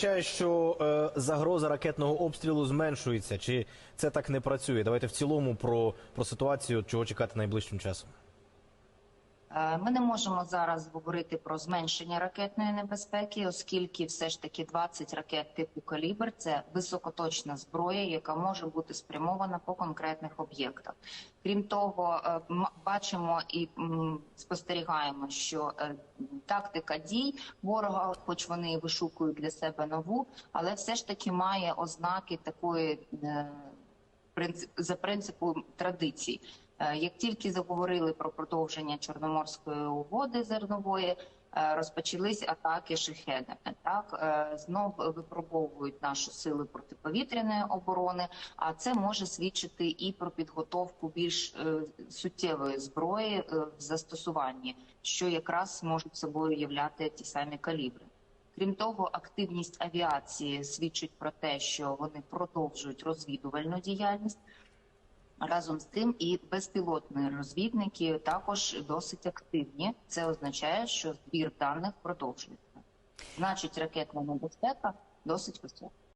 означає, що е, загроза ракетного обстрілу зменшується. Чи це так не працює? Давайте в цілому про, про ситуацію, чого чекати найближчим часом. Е, Ми не можемо зараз говорити про зменшення ракетної небезпеки, оскільки все ж таки 20 ракет типу калібр це високоточна зброя, яка може бути спрямована по конкретних об'єктах. Крім того, е, бачимо і спостерігаємо, що е, тактика дій ворога, хоч вони вишукують для себе нову, але все ж таки має ознаки такої. за принципом традицій. Е, Як тільки заговорили про продовження Чорноморської угоди зернової, е, розпочались атаки шахедами. Так е, знов випробовують наші сили протиповітряної оборони. А це може свідчити і про підготовку більш суттєвої зброї в застосуванні, що якраз можуть собою являти ті самі калібри. Крім того, активність авіації свідчить про те, що вони продовжують розвідувальну діяльність. Разом з тим, і безпілотні розвідники також досить активні. Це означає, що збір даних продовжується. Значить, ракетна небезпека досить висока.